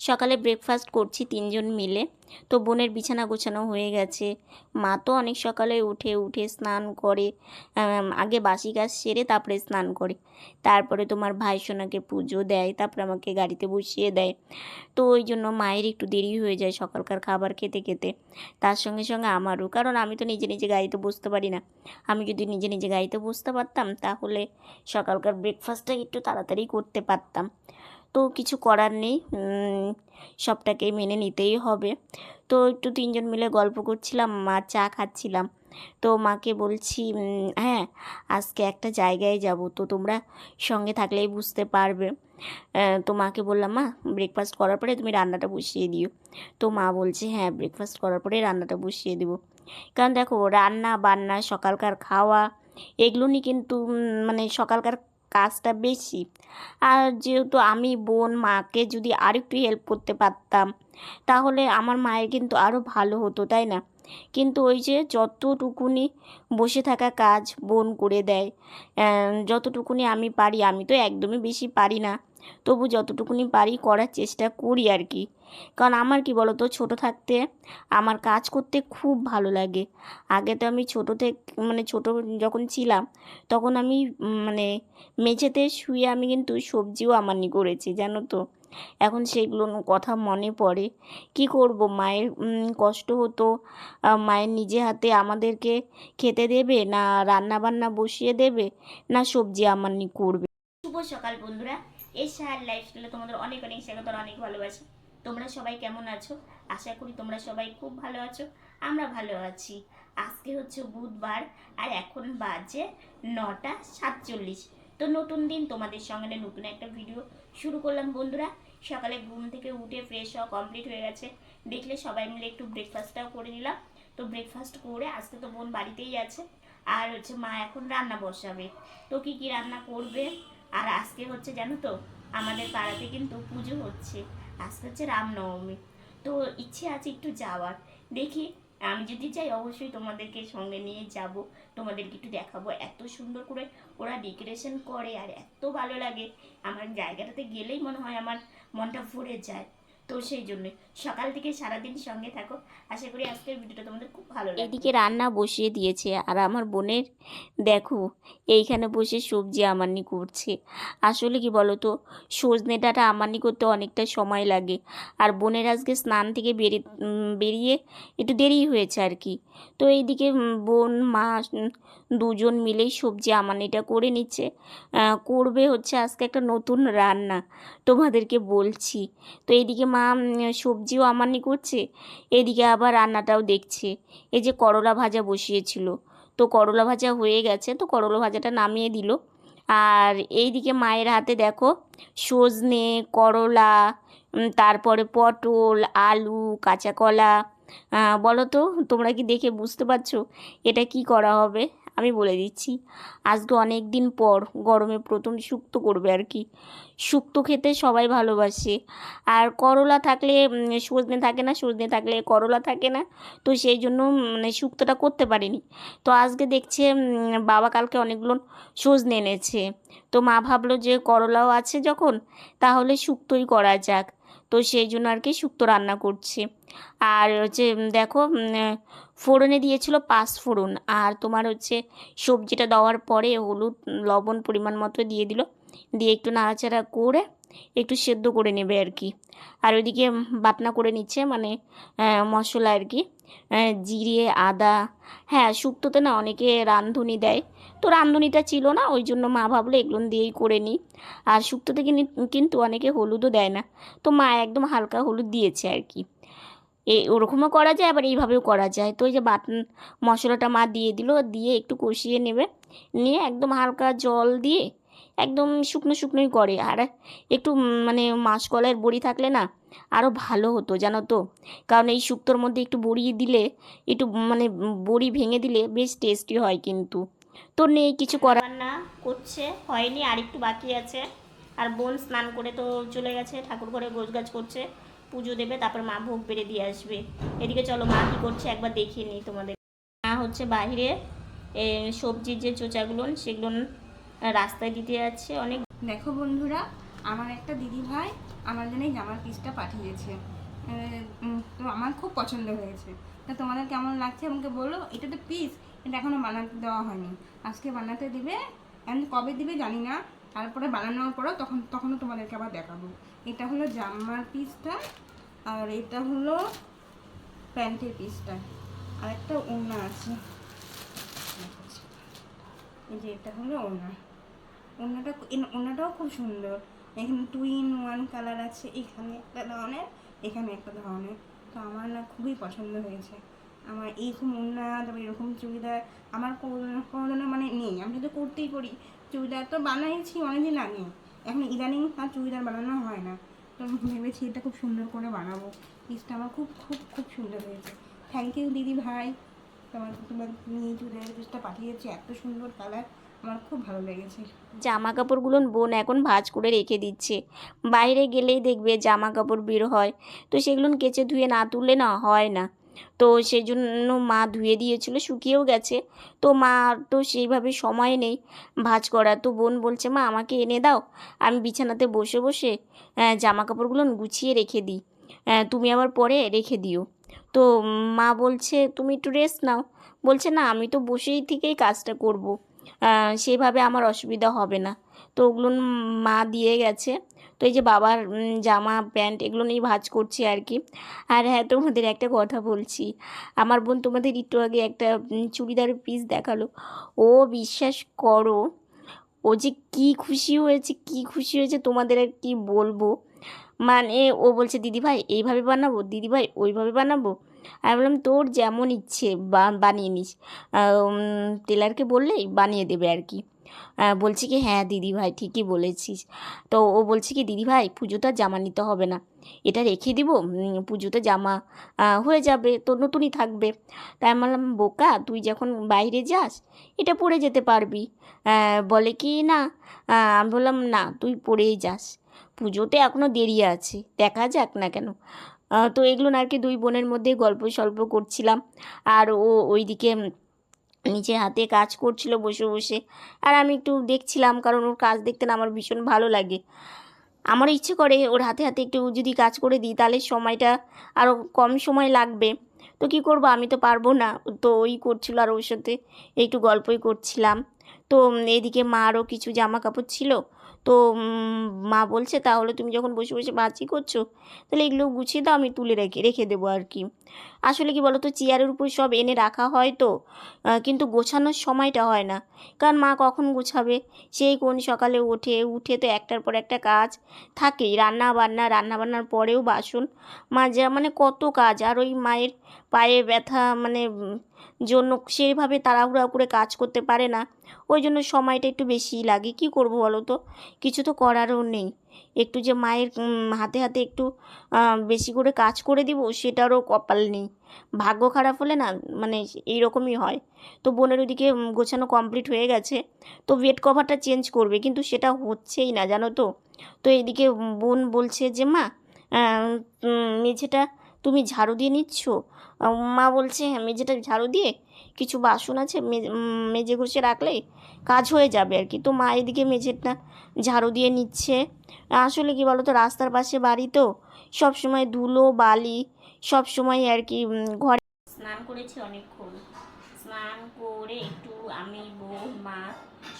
সকালে ব্রেকফাস্ট করছি তিনজন মিলে। তো বোনের বিছানা গোছানো হয়ে গেছে। মা তো অনেক সকালে উঠে উঠে স্নান করে আগে বাসি গাছ সেরে তারপরে স্নান করে। তারপরে তোমার ভাই সোনাকে পুজো দেয়, তারপরে আমাকে গাড়িতে বসিয়ে দেয়। তো ওই জন্য মায়ের একটু দেরি হয়ে যায় সকালকার খাবার খেতে খেতে। তার সঙ্গে সঙ্গে আমারও, কারণ আমি তো নিজে নিজে গাড়িতে বসতে পারি না। আমি যদি নিজে নিজে গাড়িতে বসতে পারতাম, তাহলে সকালকার ব্রেকফাস্টটা একটু তাড়াতাড়ি করতে পারতাম। তো কিছু করার নেই। সবটাকে মেনে নিতেই হবে। তো একটু তিনজন মিলে গল্প করছিলাম, মা চা খাচ্ছিলাম। তো মাকে বলছি হ্যাঁ আজকে একটা জায়গায় যাব, তো তোমরা সঙ্গে থাকলেই বুঝতে পারবে। তো মাকে বললাম, মা ব্রেকফাস্ট করার পরে তুমি রান্নাটা বসিয়ে দিও। তো মা বলছে হ্যাঁ ব্রেকফাস্ট করার পরে রান্নাটা বসিয়ে দেবো। কারণ দেখো রান্না বান্না সকালকার খাওয়া, এগুলো নিয়ে কিন্তু মানে সকালকার কাজটা বেশি। আর যেহেতু আমি বোন, মাকে যদি আর একটু হেল্প করতে পারতাম, তাহলে আমার মায়ের কিন্তু আরও ভালো হতো, তাই না? কিন্তু ওই যে যতটুকুনি বসে থাকা কাজ বোন করে দেয় যতটুকুনি আমি পারি, আমি তো একদমই বেশি পারি না। তবু যতটুকুনি পারি করার চেষ্টা করি আর কি। কারণ আমার কি বলতো, ছোট থাকতে আমার কাজ করতে খুব ভালো লাগে। আগে তো আমি ছোটো থেকে মানে ছোট যখন ছিলাম, তখন আমি মানে মেঝেতে শুয়ে আমি কিন্তু সবজিও আমানি করেছি, জানো তো। এখন সেগুলো কথা মনে পড়ে। কি করব? মায়ের কষ্ট হতো। মায়ের নিজে হাতে আমাদেরকে খেতে দেবে না রান্না বান্না বসিয়ে দেবে, না সবজি আমার আমানি করবে। শুভ সকাল বন্ধুরা। সাহার লাইফস্টাইলে তোমাদের অনেক অনেক স্বাগত অনেক ভালোবাসা। তোমরা সবাই কেমন আছো? আশা করি তোমরা সবাই খুব ভালো আছো, আমরা ভালো আছি। আজকে হচ্ছে বুধবার আর এখন বাজে নটা সাতচল্লিশ। তো নতুন দিন, তোমাদের সঙ্গে নতুন একটা ভিডিও শুরু করলাম বন্ধুরা। সকালে ঘুম থেকে উঠে ফ্রেশ হওয়া কমপ্লিট হয়ে গেছে। দেখলে সবাই মিলে একটু ব্রেকফাস্টটাও করে নিলাম। তো ব্রেকফাস্ট করে আজকে তো বোন বাড়িতেই আছে। আর হচ্ছে মা এখন রান্না বসাবে। তো কি কি রান্না করবে? আর আজকে হচ্ছে জানো তো, আমাদের পাড়াতে কিন্তু পুজো হচ্ছে। আজকে হচ্ছে রামনবমী। তো ইচ্ছে আছে একটু যাওয়ার। দেখি, আমি যদি যাই অবশ্যই তোমাদেরকে সঙ্গে নিয়ে যাব। তোমাদেরকে একটু দেখাবো। এত সুন্দর করে ওরা ডেকোরেশন করে আর এত ভালো লাগে। আমার জায়গাটাতে গেলেই মনে হয় আমার মনটা ভরে যায়। তো সেই জন্য সকাল থেকে সারাদিন সঙ্গে থাকো। আশা করি আজকের ভিডিওটা তোমাদের খুব ভালো লাগবে। এদিকে রান্না বসিয়ে দিয়েছে, আর আমার বোনের, দেখো, এইখানে বসে সবজি আমানি করছে। আসলে কি বলো তো সজনে ডাঁটা আমানি করতে অনেকটা সময় লাগে। আর বোনের আজকে স্নান থেকে বেরিয়ে বেরিয়ে একটু দেরি হয়েছে আর কি। তো এইদিকে বোন, মা দুজন মিলেই সবজি আমানিটা করে নিচ্ছে। করবে হচ্ছে আজকে একটা নতুন রান্না তোমাদেরকে বলছি। তো এইদিকে মা উম, সবজিও আমানি করছে। এদিকে আবার রান্নাটাও দেখছে। এই যে করলা ভাজা বসিয়েছিল। তো করলা ভাজা হয়ে গেছে তো করলা ভাজাটা নামিয়ে দিল। আর এইদিকে মায়ের হাতে দেখো সজনে করলা তারপরে পটল আলু কাঁচা কলা বলো তো তোমরা কি দেখে বুঝতে পারছ? এটা কি করা হবে? আমি বলে দিচ্ছি, আজকে অনেক দিন পর গরমে প্রথম শুক্তো করবে আর কি। শুক্তো খেতে সবাই ভালোবাসে। আর করলা থাকলে সজনে থাকে না, সজনে থাকলে করলা থাকে না। তো সেই জন্য মানে শুক্তোটা করতে পারিনি। তো আজকে দেখছে বাবা কালকে অনেকগুলো সজনে এনেছে। তো মা ভাবলো যে করলাও আছে যখন, তাহলে শুক্তোই করা যাক। তো সেই জন্য আর কি শুক্তো রান্না করছে। আর হচ্ছে দেখো ফোড়নে দিয়েছিল পাঁচ ফোড়ন আর তোমার হচ্ছে সবজিটা দেওয়ার পরে হলুদ, লবণ পরিমাণ মতো দিয়ে দিল। দিয়ে একটু নাড়াচাড়া করে একটু সেদ্ধ করে নেবে আর কি। আর ওইদিকে বাটনা করে নিচ্ছে মানে মশলা আর কি। জিরে, আদা হ্যাঁ শুক্তোতে না অনেকে রাঁধুনি দেয়। তো রাঁধুনিটা ছিল না, ওই জন্য মা ভাবলো এগুলো দিয়েই করে নিই। আর শুক্তোতে কিন্তু অনেকে হলুদও দেয় না। তো মা একদম হালকা হলুদ দিয়েছে আর কি। এ, ওরকমও করা যায়, আবার এইভাবেও করা যায়। তো ওই যে বাটন মশলাটা মা দিয়ে দিল, দিয়ে একটু কষিয়ে নেবে। নিয়ে একদম হালকা জল দিয়ে একদম শুকনো শুকনোই করে। আর একটু মানে মাসকলাইয়ের বড়ি থাকলে না আরও ভালো হতো, জানো তো? কারণ এই শুক্তোর মধ্যে একটু বড়ি দিলে, একটু মানে বড়ি ভেঙে দিলে বেশ টেস্টি হয় কিন্তু। তো নেই, কিছু করার না করছে, হয়নি আর একটু বাকি আছে। আর বোন স্নান করে তো চলে গেছে, ঠাকুর ঘরে গোছ গাছ করছে। পুজো দেবে তারপর মা ভোগ বেড়ে দিয়ে আসবে। এদিকে চলো মা কী করছে একবার দেখিয়ে নিই তোমাদের। মা হচ্ছে বাইরে এ, সবজির যে চোচাগুলো সেগুলো রাস্তায় দিতে যাচ্ছে অনেক। দেখো বন্ধুরা আমার একটা দিদি ভাই আমার জন্য এই জামার পিসটা পাঠিয়েছে। তো আমার খুব পছন্দ হয়েছে। তা তোমাদের কেমন লাগছে আমাকে বলো? এটা তো পিস এটা এখনও বানাতে দেওয়া হয়নি। আজকে বানাতে দিবে কবে দিবে জানি না। তারপরে বানানোর পরেও তখন, তখনও তোমাদেরকে আবার দেখাবো। এটা হলো জামার পিসটা, আর এটা হলো প্যান্টের পিসটা। আর একটা ওড়না আছে। এই যে এটা হলো ওড়না। ওড়নাটা এন- ওড়নাটাও খুব সুন্দর। এখানে টু ইন ওয়ান কালার আছে, এখানে একটা ধরনের, এখানে একটা ধরনের। তো আমার না খুবই পছন্দ হয়েছে। আমার এইরকম ওনা তারপর এরকম চুড়িদার, আমার কোনো- মানে নেই। আমি তো করতেই করি চুড়িদার তো বানাইছি অনেকদিন আগে। এখন ইদানিং আর চুড়িদার বানানো হয় না। তো ভেবেছি এটা খুব সুন্দর করে বানাবো। পিসটা আমার খুব খুব খুব সুন্দর হয়েছে। থ্যাংক ইউ দিদি ভাই। তোমার তোমার নিয়ে চুড়িদারের পিসটা পাঠিয়েছে। এত সুন্দর কালার আমার খুব ভালো লেগেছে। জামা কাপড়গুলো বোন এখন ভাজ করে রেখে দিচ্ছে। বাইরে গেলেই দেখবে জামা কাপড় বের হয়। তো সেগুলো কেচে ধুয়ে না তুললে না হয় না। তো সেই জন্য মা ধুয়ে দিয়েছিল, শুকিয়েও গেছে। তো মা তো সেইভাবে সময় নেই ভাঁজ করা তো বোন বলছে, মা, আমাকে এনে দাও, আমি বিছানাতে বসে বসে জামা কাপড়গুলো গুছিয়ে রেখে দিই। তুমি আবার পরে রেখে দিও। তো মা বলছে, তুমি একটু রেস্ট নাও। বলছে, না, আমি তো বসেই থেকেই কাজটা করব। সেভাবে আমার অসুবিধা হবে না। তো ওগুলো মা দিয়ে গেছে। তো এই যে বাবার জামা প্যান্ট এগুলো নিয়ে ভাঁজ করছি আর কি আর হ্যাঁ তোমাদের একটা কথা বলছি। আমার বোন তোমাদের একটু আগে একটা উম, চুড়িদারের পিস দেখাল। ও বিশ্বাস করো ও যে কি খুশি হয়েছে কি খুশি হয়েছে তোমাদের আর কি বলব। মানে ও বলছে দিদিভাই এইভাবে বানাবো? দিদিভাই ওইভাবে বানাবো? আমি বললাম তোর যেমন ইচ্ছে বানিয়ে নিস। টেলারকে বললেই বানিয়ে দেবে আর কি বলছি কি হ্যাঁ দিদি ভাই, ঠিকই বলেছিস। তো ও বলছে কি, দিদি ভাই, পুজোতে জামা নিতে হবে না। এটা রেখে দিব পুজোতে জামা হয়ে যাবে, তো নতুনই থাকবে। তাই বললাম, বোকা, তুই যখন বাইরে যাস, এটা পরে যেতে পারবি। বলে কি, না আমি বললাম, না, তুই পরেই যাস। পুজোতে এখনও দেরি আছে, দেখা যাক না কেন। তো এগুলো না আর কি দুই বোনের মধ্যে গল্প সল্প করছিলাম। আর ও ওইদিকে নিজের হাতে কাজ করছিল বসে বসে। আর আমি একটু দেখছিলাম, কারণ ওর কাজ দেখতে না আমার ভীষণ ভালো লাগে। আমার ইচ্ছে করে ওর হাতে হাতে একটু যদি কাজ করে দিই, তাহলে সময়টা আরও কম সময় লাগবে। তো কী করব? আমি তো পারব না। তো ওই করছিল আর ওর সাথে একটু গল্পই করছিলাম। তো এদিকে মা আরও কিছু জামা কাপড় ছিল। তো মা বলছে, তাহলে তুমি যখন বসে বসে বাঁচি করছ, তাহলে এগুলো গুছিয়ে দাও, আমি তুলে রেখে রেখে দেবো আর কি। আসলে কি বলো তো চেয়ারের উপর সব এনে রাখা হয় তো কিন্তু গোছানোর সময়টা হয় না। কারণ মা কখন গোছাবে? সেই কোন সকালে ওঠে, উঠে তো একটার পর একটা কাজ থাকেই রান্না বান্না রান্না বান্নার পরেও বাসন মাজা মানে কত কাজ। আর ওই মায়ের পায়ে ব্যথা মানে জন্য সেইভাবে তাড়াহুড়া করে কাজ করতে পারে না। ওই জন্য সময়টা একটু বেশিই লাগে। কি করব বলো তো কিছু তো করারও নেই। একটু যে মায়ের হাতে হাতে একটু বেশি করে কাজ করে দিব সেটারও কপাল নেই। ভাগ্য খারাপ হলে না মানে এইরকমই হয়। তো বোনের ওদিকে গোছানো কমপ্লিট হয়ে গেছে। তো বেড কভারটা চেঞ্জ করবে, কিন্তু সেটা হচ্ছেই না, জানো তো? তো এদিকে বোন বলছে যে, মা মেঝেটা তুমি ঝাড়ু দিয়ে নিচ্ছ? মা বলছে হ্যাঁ মেঝেটা ঝাড়ু দিয়ে কিছু বাসন আছে মে- উম, মেজে ঘষে রাখলে কাজ হয়ে যাবে আর কি। তো মা এদিকে মেঝেটা ঝাড়ু দিয়ে নিচ্ছে। আসলে কি বলো তো রাস্তার পাশে বাড়ি তো সব সময় ধুলো বালি সব সময় আর কি ঘরে স্নান করেছি অনেকক্ষণ। স্নান করে একটু আমি বউ মা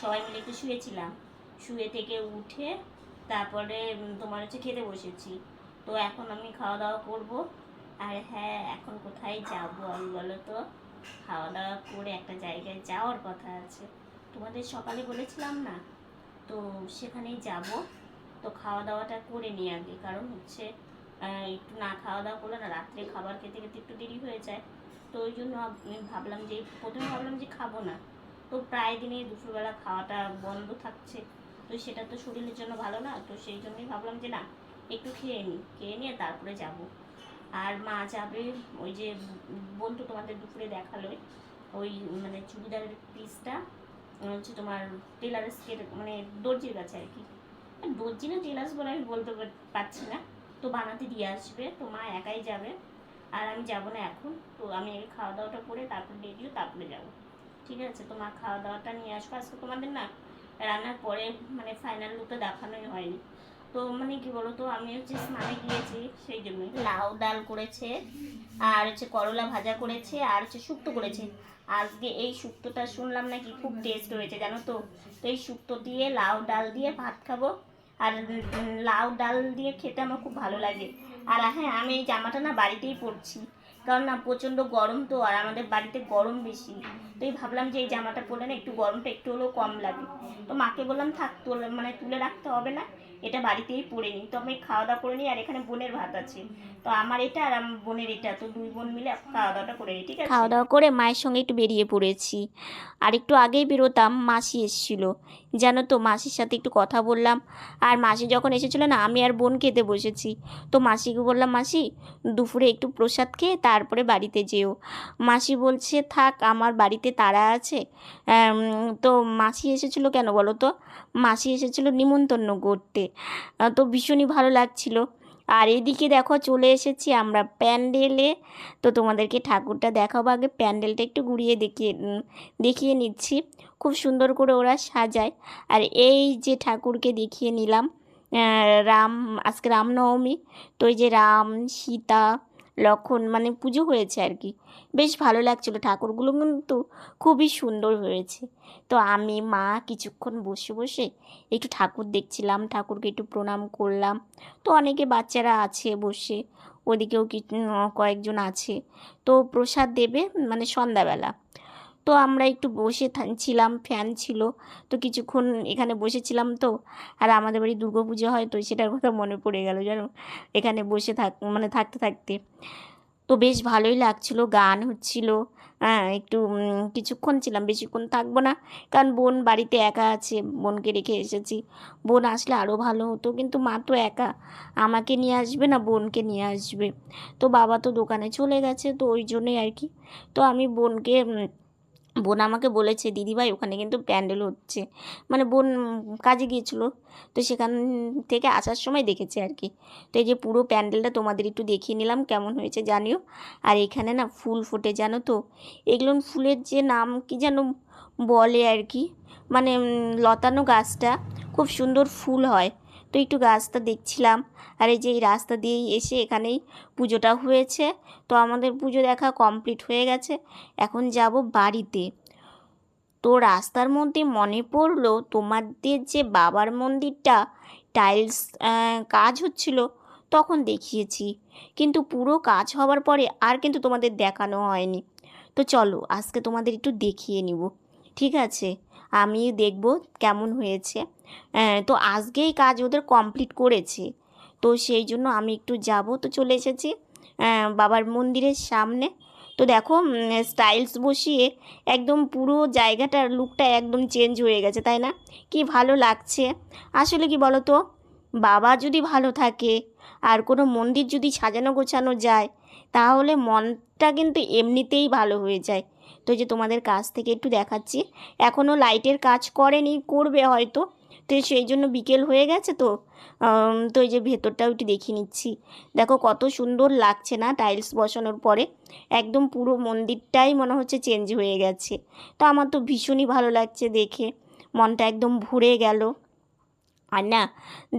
সবাই মিলে একটু শুয়েছিলাম। শুয়ে থেকে উঠে তারপরে তোমার হচ্ছে খেতে বসেছি। তো এখন আমি খাওয়া দাওয়া করব। আর হ্যাঁ এখন কোথায় যাব আমি বলো তো? খাওয়া দাওয়া করে একটা জায়গায় যাওয়ার কথা আছে। তোমাদের সকালে বলেছিলাম না? তো সেখানেই যাব। তো খাওয়া দাওয়াটা করে নিই আগে। কারণ হচ্ছে একটু না খাওয়া দাওয়া করলে না রাত্রে খাবার খেতে খেতে একটু দেরি হয়ে যায়। তো ওই জন্য আমি ভাবলাম যে, প্রথমে ভাবলাম যে খাব না। তো প্রায় দিনে দুপুরবেলা খাওয়াটা বন্ধ থাকছে। তো সেটা তো শরীরের জন্য ভালো না। তো সেই জন্যই ভাবলাম যে না, একটু খেয়ে নিই। খেয়ে নিয়ে তারপরে যাব। আর মা যাবে ওই যে বন্ধু তোমাদের দুপুরে দেখাল ওই মানে চুড়িদারের পিসটা হচ্ছে তোমার টেলার স্কেট মানে দর্জির কাছে আর কি। দর্জি না টেলার্স বলে আমি বলতে পারছি না। তো বানাতে দিয়ে আসবে, তো মা একাই যাবে, আর আমি যাব না এখন। তো আমি আগে খাওয়া দাওয়াটা করে তারপর রেডিও তারপরে যাব। ঠিক আছে, তো মা খাওয়া দাওয়াটা নিয়ে আসব। আজকে তোমাদের না রান্নার পরে মানে ফাইনাল লুকটা দেখানোই হয়নি। তো মানে কি বলো তো আমি হচ্ছে স্নানে গিয়েছি, সেই জন্যই লাউ ডাল করেছে, আর হচ্ছে করলা ভাজা করেছে, আর হচ্ছে শুক্তো করেছে। আজকে এই শুক্তোটা শুনলাম নাকি খুব টেস্ট হয়েছে, জানো তো? তো এই শুক্তো দিয়ে, লাউ ডাল দিয়ে ভাত খাব। আর লাউ ডাল দিয়ে খেতে আমার খুব ভালো লাগে। আর হ্যাঁ আমি এই জামাটা না বাড়িতেই পরছি। কারণ না, প্রচণ্ড গরম তো, আর আমাদের বাড়িতে গরম বেশি। তো এই ভাবলাম যে এই জামাটা পরলে না, একটু গরমটা একটু হলেও কম লাগে। তো মাকে বললাম, থাক, তোলে মানে তুলে রাখতে হবে না। এটা বাড়িতেই পড়ে নিই তো আমি খাওয়া দাওয়া করে নিই আর এখানে বোনের ভাত আছে। তো আমার এটা আর আমার বোনের এটা। তো দুই বোন মিলে খাওয়া দাওয়াটা করে নিই, ঠিক আছে? খাওয়া দাওয়া করে মায়ের সঙ্গে একটু বেরিয়ে পড়েছি। আর একটু আগেই বেরোতাম, মাসি এসেছিল। জানো তো, মাসির সাথে একটু কথা বললাম। আর মাসি যখন এসেছিল না, আমি আর বোন খেতে বসেছি। তো মাসিকে বললাম, মাসি, দুপুরে একটু প্রসাদ খেয়ে তারপরে বাড়িতে যেও। মাসি বলছে, থাক, আমার বাড়িতে তারা আছে। তো মাসি এসেছিল কেন বলো তো? মাসি এসেছিল নিমন্ত্রণ করতে। তো ভীষণই ভালো লাগছিল। আর এদিকে দেখো চলে এসেছি আমরা প্যান্ডেলে। তো তোমাদেরকে ঠাকুরটা দেখাবো আগে, প্যান্ডেলটা একটু ঘুরিয়ে দেখিয়ে দেখিয়ে নিচ্ছি। খুব সুন্দর করে ওরা সাজায়। আর এই যে ঠাকুরকে দেখিয়ে নিলাম রাম, আজকে রামনবমী। তো এই যে রাম, সীতা লক্ষণ মানে পুজো হয়েছে আর কি। বেশ ভালো লাগছিল। ঠাকুরগুলো কিন্তু খুবই সুন্দর হয়েছে। তো আমি, মা কিছুক্ষণ বসে বসে একটু ঠাকুর দেখছিলাম, ঠাকুরকে একটু প্রণাম করলাম। তো অনেকে বাচ্চারা আছে বসে, ওদিকেও কয়েকজন আছে। তো প্রসাদ দেবে মানে সন্ধ্যাবেলা। তো আমরা একটু বসে ছিলাম, ফ্যান ছিল, তো কিছুক্ষণ এখানে বসেছিলাম তো, আর আমাদের বাড়ি দুর্গা পুজো হয় তো সেটার কথা মনে পড়ে গেল জানো, এখানে বসে থাক মানে থাকতে থাকতে। তো বেশ ভালোই লাগছিল, গান হচ্ছিল হ্যাঁ একটু কিছুক্ষণ ছিলাম, বেশিক্ষণ থাকব না, কারণ বোন বাড়িতে একা আছে, বোনকে রেখে এসেছি। বোন আসলে আরও ভালো হতো, কিন্তু মা তো একা, আমাকে নিয়ে আসবে না, বোনকে নিয়ে আসবে। তো বাবা তো দোকানে চলে গেছে, তো ওই জন্যই আর কি। তো আমি বোনকে বোন আমাকে বলেছে, দিদিভাই, ওখানে কিন্তু প্যান্ডেল হচ্ছে। মানে বোন কাজে গিয়েছিল, তো সেখান থেকে আসার সময় দেখেছে আর কি। তো এই যে পুরো প্যান্ডেলটা তোমাদের একটু দেখিয়ে নিলাম, কেমন হয়েছে জানিও। আর এখানে না ফুল ফোটে, জানো তো? এগুলো ফুলের যে নাম কি যেন বলে আর কি? মানে লতানো গাছটা, খুব সুন্দর ফুল হয়। তো একটু গাছটা দেখছিলাম। আর এই যে এই রাস্তা দিয়েই এসে এখানেই পুজোটা হয়েছে। তো আমাদের পুজো দেখা কমপ্লিট হয়ে গেছে। এখন যাব বাড়িতে। তো রাস্তার মধ্যে মনে পড়ল তোমাদের যে বাবার মন্দিরটা টাইলস কাজ হচ্ছিল তখন দেখিয়েছি। কিন্তু পুরো কাজ হওয়ার পরে আর কিন্তু তোমাদের দেখানো হয়নি। তো চলো আজকে তোমাদের একটু দেখিয়ে নিব। ঠিক আছে? আমি দেখব কেমন হয়েছে। আহ, তো আজকেই কাজ ওদের কমপ্লিট করেছে। তো সেই জন্য আমি একটু যাব তো চলে এসেছি আহ, বাবার মন্দিরের সামনে। তো দেখো স্টাইলস বসিয়ে একদম পুরো জায়গাটার লুকটা একদম চেঞ্জ হয়ে গেছে তাই না? কি ভালো লাগছে। আসলে কি বলো তো বাবা যদি ভালো থাকে আর কোনো মন্দির যদি সাজানো গোছানো যায় তাহলে মনটা কিন্তু এমনিতেই ভালো হয়ে যায়। তো যে তোমাদের কাছ থেকে একটু দেখাচ্ছি। এখনও লাইটের কাজ করেনি, করবে হয়তো। তো সেই জন্য বিকেল হয়ে গেছে তো। তো এই যে ভেতরটাও একটু দেখিয়ে নিচ্ছি। দেখো কত সুন্দর লাগছে না টাইলস বসানোর পরে। একদম পুরো মন্দিরটাই মনে হচ্ছে চেঞ্জ হয়ে গেছে। তো আমার তো ভীষণই ভালো লাগছে দেখে। মনটা একদম ভরে গেল। আর না,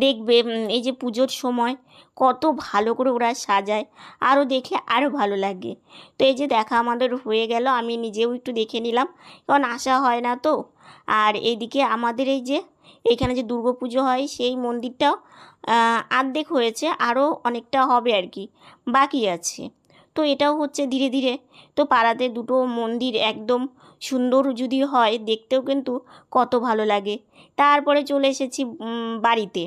দেখবে এই যে পুজোর সময় কত ভালো করে ওরা সাজায়, আরও দেখলে আরও ভালো লাগে। তো এই যে দেখা আমাদের হয়ে গেল, আমি নিজেও একটু দেখে নিলাম, কারণ আসা হয় না তো। আর এদিকে আমাদের এই যে, এখানে যে দুর্গা পুজো হয়, সেই মন্দিরটাও আর্ধেক হয়েছে, আরও অনেকটা হবে আর কি, বাকি আছে। তো এটাও হচ্ছে ধীরে ধীরে। তো পাড়াতে দুটো মন্দির একদম সুন্দর যদি হয়, দেখতেও কিন্তু কত ভালো লাগে। তারপরে চলে এসেছি বাড়িতে।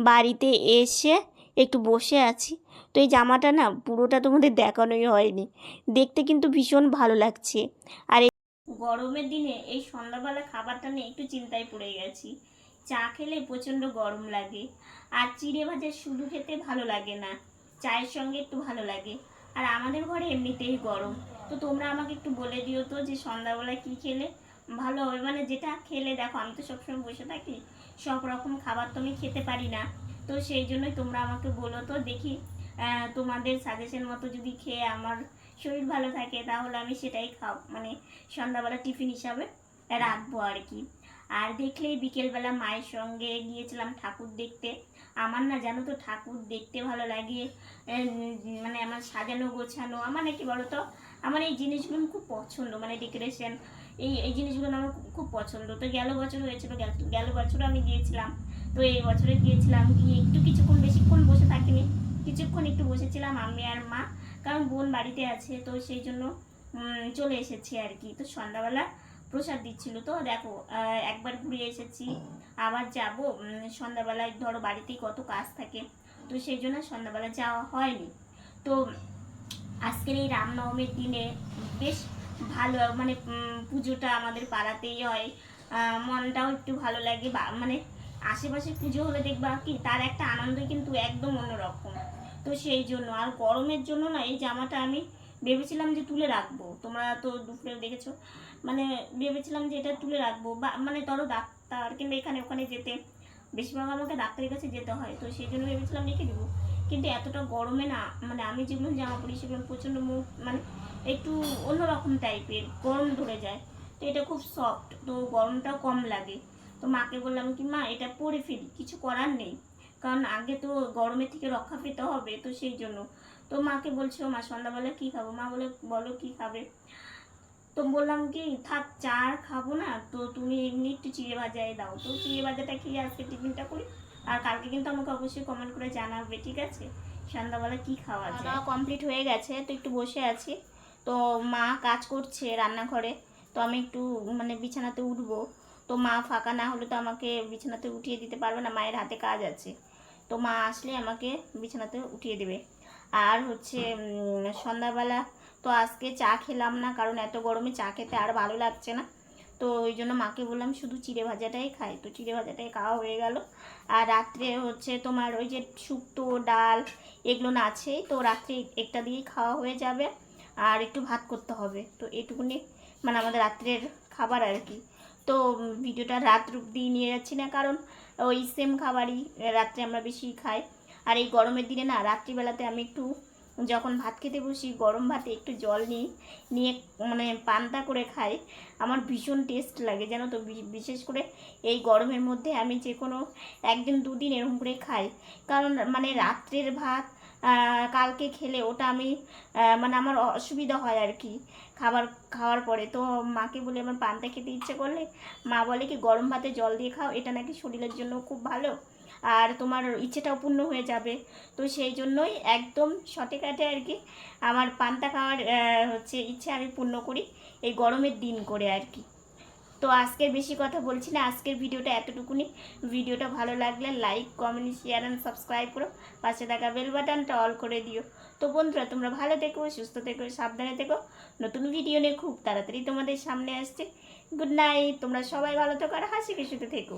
বাড়িতে এসে একটু বসে আছি। তো এই জামাটা না, পুরোটা তোমাদের দেখানোই হয়নি। দেখতে কিন্তু ভীষণ ভালো লাগছে। আর গরমের দিনে এই সন্ধ্যাবেলা খাবারটা নিয়ে একটু চিন্তায় পড়ে গেছি। চা খেলে প্রচণ্ড গরম লাগে। আর চিড়ে ভাজা শুধু খেতে ভালো লাগে না। চায়ের সঙ্গে একটু ভালো লাগে। আর আমাদের ঘরে এমনিতেই গরম। তো তোমরা আমাকে একটু বলে দিও তো যে সন্ধ্যাবেলায় কী খেলে? ভালো হবে। মানে যেটা খেলে, দেখো, আমি তো সবসময় বসে থাকি। সব রকম খাবার তো আমি খেতে পারি না। তো সেই জন্যই তোমরা আমাকে বলো তো, দেখি তোমাদের সাজেশন মতো যদি খেয়ে আমার শরীর ভালো থাকে, তাহলে আমি সেটাই খাও। মানে সন্ধ্যাবেলা টিফিন হিসাবে রাখব আর কি। আর দেখলেই বিকেলবেলা মায়ের সঙ্গে গিয়েছিলাম ঠাকুর দেখতে। আমার না, জানো তো, ঠাকুর দেখতে ভালো লাগে। মানে আমার সাজানো, গোছানো, আমার নাকি বলো তো আমার এই জিনিসগুলো খুব পছন্দ মানে ডেকোরেশন এই এই জিনিসগুলো আমার খুব- পছন্দ। তো গেল বছর হয়েছিল, গেল বছর আমি গিয়েছিলাম। তো এই বছরে গিয়েছিলাম, গিয়ে একটু কিছুক্ষণ বেশিক্ষণ বসে থাকিনি, কিছুক্ষণ একটু বসেছিলাম আমি আর মা, কারণ বোন বাড়িতে আছে, তো সেই জন্য চলে এসেছি আর কি। তো সন্ধ্যাবেলা প্রসাদ দিচ্ছিল। তো দেখো একবার ঘুরে এসেছি, আবার যাব। সন্ধ্যাবেলায় ধরো বাড়িতেই কত কাজ থাকে, তো সেই জন্য সন্ধ্যাবেলা যাওয়া হয়নি। তো আজকের এই রামনবমীর দিনে বেশ ভালো মানে পুজোটা আমাদের পাড়াতেই হয়। মনটাও একটু ভালো লাগে। বা মানে আশেপাশে পুজো হলে দেখবা কি, তার একটা আনন্দ কিন্তু একদম অন্যরকম। তো সেই জন্য, আর গরমের জন্য না, এই জামাটা আমি ভেবেছিলাম যে তুলে রাখব। তোমরা তো দুপুরে দেখেছ। মানে ভেবেছিলাম যে এটা তুলে রাখব। বা মানে ধরো ডাক্তার কিংবা এখানে ওখানে যেতে, বেশিরভাগ আমাকে ডাক্তারের কাছে যেতে হয়, তো সেই জন্য ভেবেছিলাম রেখে দেবো। কিন্তু এতটা গরমে না মানে আমি যেগুলো জামা পরি সেগুলো প্রচণ্ড মুখ মানে একটু অন্যরকম টাইপের, গরম ধরে যায়। তো এটা খুব সফট তো গরমটাও কম লাগে। তো মাকে বললাম কি, মা, এটা পরে ফেলি, কিছু করার নেই। কারণ আগে তো গরমের থেকে রক্ষা পেতে হবে, তো সেই জন্য। তো মাকে বলছো মা, সন্ধ্যাবেলা কী খাব? মা বলে, বলো কী খাবে? তো বললাম কি, থাক, চা আর খাব না, তো তুমি এমনি একটু চিড়ে ভাজাই দাও। তো চিড়ে ভাজাটা খেয়ে আজকে টিফিনটা করি। আর কালকে কিন্তু আমাকে অবশ্যই কমেন্ট করে জানাবে, ঠিক আছে? সন্ধ্যাবেলা কি খাওয়া যায়? কমপ্লিট হয়ে গেছে, তো একটু বসে আছি। তো মা কাজ করছে রান্নাঘরে, তো আমি একটু মানে বিছানাতে উঠবো। তো মা ফাঁকা না হলে তো আমাকে বিছানাতে উঠিয়ে দিতে পারবে না, মায়ের হাতে কাজ আছে। তো মা আসলে আমাকে বিছানাতে উঠিয়ে দেবে। আর হচ্ছে সন্ধ্যাবেলা তো আজকে চা খেলাম না, কারণ এত গরমে চা খেতে আর ভালো লাগছে না। তো ওই জন্য মাকে বললাম শুধু চিড়ে ভাজাটাই খাই। তো চিড়ে ভাজাটাই খাওয়া হয়ে গেল। আর রাত্রে হচ্ছে তোমার ওই যে শুক্তো, ডাল এগুলো না আছেই, তো রাত্রে একটা দিয়েই খাওয়া হয়ে যাবে। আর একটু ভাত করতে হবে। তো এটুকুনি মানে আমাদের রাত্রের খাবার আর কি। তো ভিডিওটা রাত রূপ দিয়ে নিয়ে যাচ্ছি না, কারণ ওই সেম খাবারই রাত্রে আমরা বেশি খাই। আর এই গরমের দিনে না, রাত্রিবেলাতে আমি একটু যখন ভাত খেতে বসি, গরম ভাতে একটু জল নিই, নিয়ে মানে পান্তা করে খাই, আমার ভীষণ টেস্ট লাগে, জানো তো? বিশেষ করে এই গরমের মধ্যে আমি যে কোনো একদিন দুদিন এরকম করে খাই। কারণ মানে রাত্রের ভাত কালকে খেলে ওটা আমি মানে আমার অসুবিধা হয় আর কি খাবার, খাওয়ার পরে। তো মাকে বলে, আমার পান্তা খেতে ইচ্ছে করলে? মা বলে কি, গরম ভাতে জল দিয়ে খাও, এটা নাকি শরীরের জন্য খুব ভালো। আর তোমার ইচ্ছেটাও পূর্ণ হয়ে যাবে। তো সেই জন্যই একদম শটে কাটে আর কি আমার পান্তা খাওয়ার হচ্ছে ইচ্ছে আমি পূর্ণ করি এই গরমের দিন করে আর কি। তো আজকের বেশি কথা বলছি না, আজকের ভিডিওটা এতটুকুনি। ভিডিওটা ভালো লাগলে like, comment share and subscribe করো। পাশে থাকা বেল বাটনটা অল করে দিও। তো বন্ধুরা, তোমরা ভালো থেকো, সুস্থ থেকো, সাবধানে থেকো। নতুন ভিডিও নিয়ে খুব তাড়াতাড়ি তোমাদের সামনে আসছে। গুড নাইট তোমরা সবাই ভালো থেকো আর হাসি খুশিতে থেকো।